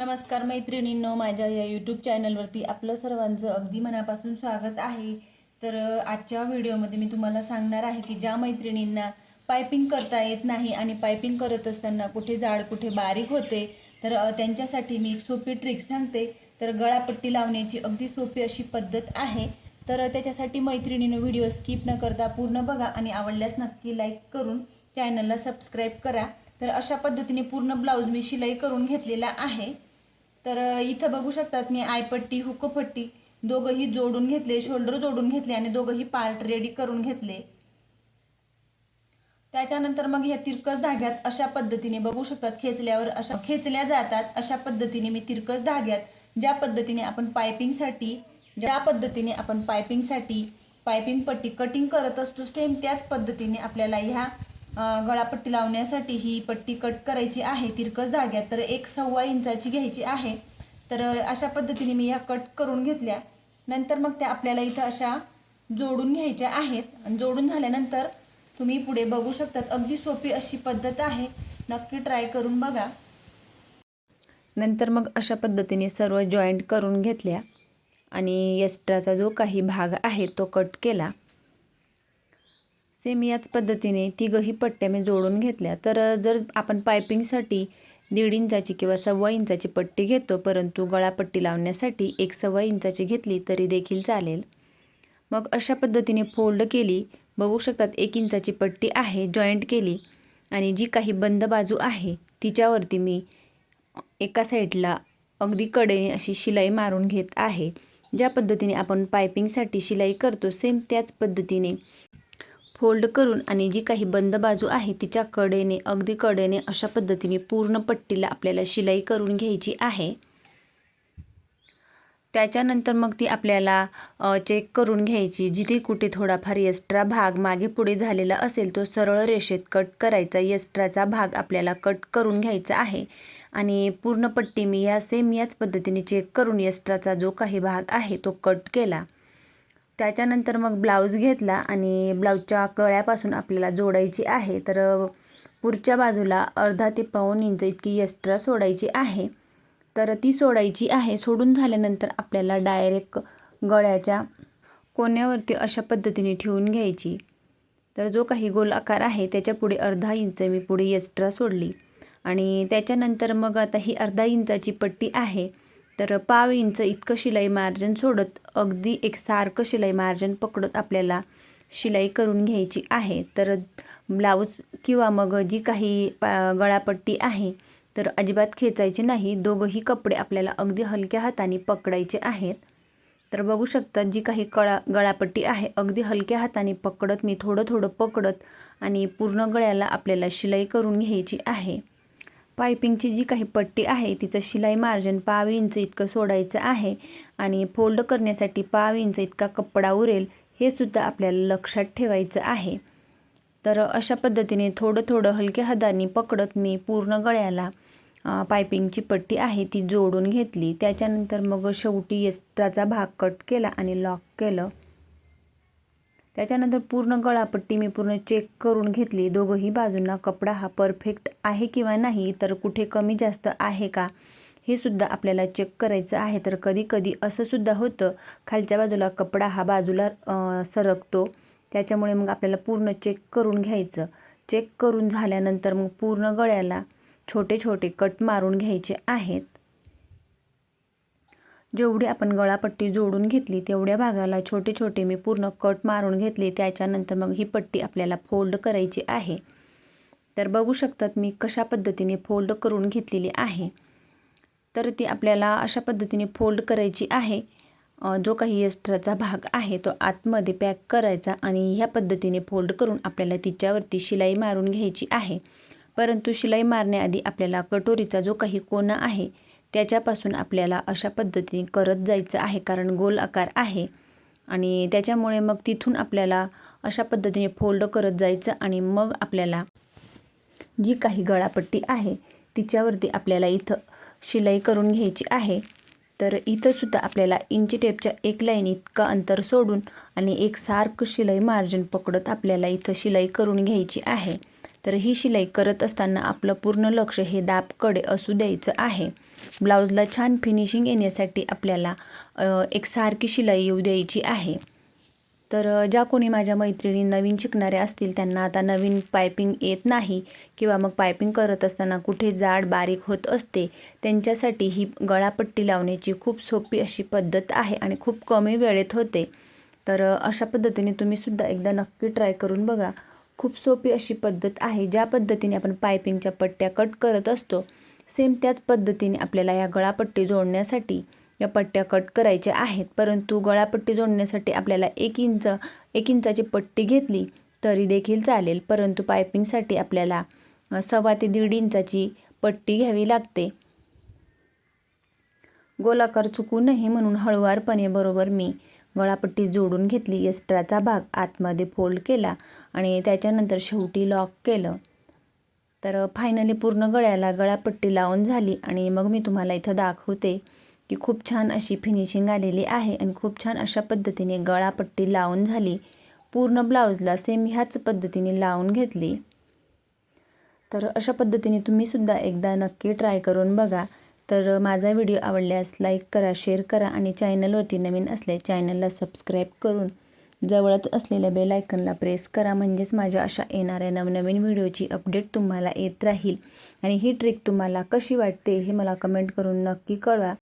नमस्कार मैत्रिणींनो माझ्या या यूट्यूब चॅनलवरती आपलं सर्वांचं अगदी मनापासून स्वागत आहे. तर आजच्या व्हिडिओमध्ये मी तुम्हाला सांगणार आहे की ज्या मैत्रिणींना पायपिंग करता येत नाही आणि पायपिंग करत असताना कुठे जाड कुठे बारीक होते तर त्यांच्यासाठी मी एक सोपी ट्रिक सांगते. तर गळापट्टी लावण्याची अगदी सोपी अशी पद्धत आहे. तर त्याच्यासाठी मैत्रिणीनं व्हिडिओ स्किप न करता पूर्ण बघा आणि आवडल्यास नक्की लाईक करून चॅनलला सबस्क्राईब करा. तर अशा पद्धतीने पूर्ण ब्लाऊज मी शिलाई करून घेतलेला आहे. तर इथं बघू शकतात मी आयपट्टी हुकपट्टी. दोघंही जोडून घेतले शोल्डर जोडून घेतले आणि दोघंही पार्ट रेडी करून घेतले. त्याच्यानंतर मग ह्या तिरकस धाग्यात अशा पद्धतीने बघू शकतात खेचल्यावर अशा खेचल्या जातात अशा पद्धतीने मी तिरकस धाग्यात ज्या पद्धतीने आपण पायपिंगसाठी ज्या पद्धतीने आपण पायपिंगसाठी पायपिंग पट्टी कटिंग करत असतो सेम त्याच पद्धतीने आपल्याला ह्या गळापट्टी लावण्यासाठी ही पट्टी कट करायची आहे तिरकस धाग्यात. तर एक सव्वा इंचाची घ्यायची आहे. तर अशा पद्धतीने मी ह्या कट करून घेतल्या. नंतर मग त्या आपल्याला इथं अशा जोडून घ्यायच्या आहेत. आणि जोडून झाल्यानंतर तुम्ही पुढे बघू शकतात. अगदी सोपी अशी पद्धत आहे. नक्की ट्राय करून बघा. नंतर मग अशा पद्धतीने सर्व जॉईंट करून घेतल्या. आणि एक्स्ट्राचा जो काही भाग आहे तो कट केला. सेम याच पद्धतीने तिघंही पट्ट्या मी जोडून घेतल्या. तर जर आपण पायपिंगसाठी दीड इंचाची किंवा सव्वा इंचाची पट्टी घेतो परंतु गळापट्टी लावण्यासाठी एक सव्वा इंचाची घेतली तरी देखील चालेल. मग अशा पद्धतीने फोल्ड केली. बघू शकतात एक इंचाची पट्टी आहे जॉईंट केली आणि जी काही बंद बाजू आहे तिच्यावरती मी एका साईडला अगदी कडेने अशी शिलाई मारून घेत आहे. ज्या पद्धतीने आपण पायपिंगसाठी शिलाई करतो सेम त्याच पद्धतीने फोल्ड करून आणि जी काही बंद बाजू आहे तिच्या कडेने अगदी कडेने अशा पद्धतीने पूर्ण पट्टीला आपल्याला शिलाई करून घ्यायची आहे. त्याच्यानंतर मग ती आपल्याला चेक करून घ्यायची. जिथे कुठे थोडाफार एक्स्ट्रा भाग मागे पुढे झालेला असेल तो सरळ रेषेत कट करायचा. एक्स्ट्राचा भाग आपल्याला कट करून घ्यायचा आहे. आणि पूर्ण पट्टी मी या सेम याच पद्धतीने चेक करून एक्स्ट्राचा जो काही भाग आहे तो कट केला. त्याच्यानंतर मग ब्लाऊज घेतला आणि ब्लाऊजच्या कळ्यापासून आपल्याला जोडायची आहे. तर पुढच्या बाजूला अर्धा ते पाऊण इंच इतकी एक्स्ट्रा सोडायची आहे. तर ती सोडायची आहे. सोडून झाल्यानंतर आपल्याला डायरेक्ट गळ्याच्या कोण्यावरती अशा पद्धतीने ठेवून घ्यायची. तर जो काही गोल आकार आहे त्याच्या पुढे अर्धा इंच मी पुढे एक्स्ट्रा सोडली. आणि त्याच्यानंतर मग आता ही अर्धा इंचाची पट्टी आहे. तर पाव इंच इतकं शिलाई मार्जिन सोडत अगदी एक सारखं शिलाई मार्जिन पकडत आपल्याला शिलाई करून घ्यायची आहे. तर ब्लाऊज किंवा मग जी काही पा गळापट्टी आहे तर अजिबात खेचायची नाही. दोघंही कपडे आपल्याला अगदी हलक्या हाताने पकडायचे आहेत. तर बघू शकता जी काही कळा गळापट्टी आहे अगदी हलक्या हाताने पकडत मी थोडं थोडं पकडत आणि पूर्ण गळ्याला आपल्याला शिलाई करून घ्यायची आहे. पायपिंगची जी काही पट्टी आहे तिचं शिलाई मार्जिन पाव इंच इतकं सोडायचं आहे आणि फोल्ड करण्यासाठी पाव इंच इतका कपडा उरेल हे सुद्धा आपल्याला लक्षात ठेवायचं आहे. तर अशा पद्धतीने थोडं थोडं हलक्या हाताने पकडत मी पूर्ण गळ्याला पायपिंगची पट्टी आहे ती जोडून घेतली. त्याच्यानंतर मग शेवटी एक्स्ट्राचा भाग कट केला आणि लॉक केलं. त्याच्यानंतर पूर्ण गळापट्टी मी पूर्ण चेक करून घेतली. दोघंही बाजूंना कपडा हा परफेक्ट आहे किंवा नाही तर कुठे कमी जास्त आहे का हे सुद्धा आपल्याला चेक करायचं आहे. तर कधी कधी असं सुद्धा होतं खालच्या बाजूला कपडा हा बाजूला सरकतो. त्याच्यामुळे मग आपल्याला पूर्ण चेक करून घ्यायचं. चेक करून झाल्यानंतर मग पूर्ण गळ्याला छोटे छोटे कट मारून घ्यायचे आहेत. जेवढी आपण गळापट्टी जोडून घेतली तेवढ्या भागाला छोटे छोटे मी पूर्ण कट मारून घेतले. त्याच्यानंतर मग ही पट्टी आपल्याला फोल्ड करायची आहे. तर बघू शकतात मी कशा पद्धतीने फोल्ड करून घेतलेली आहे. तर ती आपल्याला अशा पद्धतीने फोल्ड करायची आहे. जो काही एस्ट्राचा भाग आहे तो आतमध्ये पॅक करायचा आणि ह्या पद्धतीने फोल्ड करून आपल्याला तिच्यावरती शिलाई मारून घ्यायची आहे. परंतु शिलाई मारण्याआधी आपल्याला कटोरीचा जो काही कोना आहे त्याच्यापासून आपल्याला अशा पद्धतीने करत जायचं आहे कारण गोल आकार आहे. आणि त्याच्यामुळे मग तिथून आपल्याला अशा पद्धतीने फोल्ड करत जायचं आणि मग आपल्याला जी काही गळापट्टी आहे तिच्यावरती आपल्याला इथं शिलाई करून घ्यायची आहे. तर इथंसुद्धा आपल्याला इंची टेपच्या एक लाईन इतकं अंतर सोडून आणि एक सारखं शिलाई मार्जिन पकडत आपल्याला इथं शिलाई करून घ्यायची आहे. तर ही शिलाई करत असताना आपलं पूर्ण लक्ष हे दाबकडे असू द्यायचं आहे. ब्लाऊजला छान फिनिशिंग येण्यासाठी आपल्याला एक सारखी शिलाई येऊ द्यायची आहे. तर ज्या कोणी माझ्या मैत्रिणी नवीन शिकणाऱ्या असतील त्यांना आता नवीन पायपिंग येत नाही किंवा मग पायपिंग करत असताना कुठे जाड बारीक होत असते त्यांच्यासाठी ही गळापट्टी लावण्याची खूप सोपी अशी पद्धत आहे आणि खूप कमी वेळेत होते. तर अशा पद्धतीने तुम्हीसुद्धा एकदा नक्की ट्राय करून बघा. खूप सोपी अशी पद्धत आहे. ज्या पद्धतीने आपण पायपिंगच्या पट्ट्या कट करत असतो सेम त्याच पद्धतीने आपल्याला या गळापट्टी जोडण्यासाठी या पट्ट्या कट करायच्या आहेत. परंतु गळापट्टी जोडण्यासाठी आपल्याला एक इंच एक इंचाची पट्टी घेतली तरी देखील चालेल. परंतु पायपिंगसाठी आपल्याला सव्वा ते दीड इंचाची पट्टी घ्यावी लागते. गोलाकार चुकू नये म्हणून हळुवारपणे बरोबर मी गळापट्टी जोडून घेतली. एक्स्ट्राचा भाग आतमध्ये फोल्ड केला आणि त्याच्यानंतर शेवटी लॉक केलं. तर फायनली पूर्ण गळ्याला गळापट्टी लावून झाली आणि मग मी तुम्हाला इथं दाखवते की खूप छान अशी फिनिशिंग आलेली आहे आणि खूप छान अशा पद्धतीने गळापट्टी लावून झाली. पूर्ण ब्लाऊजला सेम ह्याच पद्धतीने लावून घेतली. तर अशा पद्धतीने तुम्हीसुद्धा एकदा नक्की ट्राय करून बघा. तर माझा व्हिडिओ आवडल्यास लाईक करा शेअर करा आणि चॅनलवरती नवीन असले चॅनलला सबस्क्राईब करून जवळच असलेल्या बेल आयकनला प्रेस करा. म्हणजेच माझ्या अशा येणाऱ्या नवनवीन व्हिडिओची अपडेट तुम्हाला येत राहील. आणि ही ट्रिक तुम्हाला कशी वाटते हे मला कमेंट करून नक्की कळवा.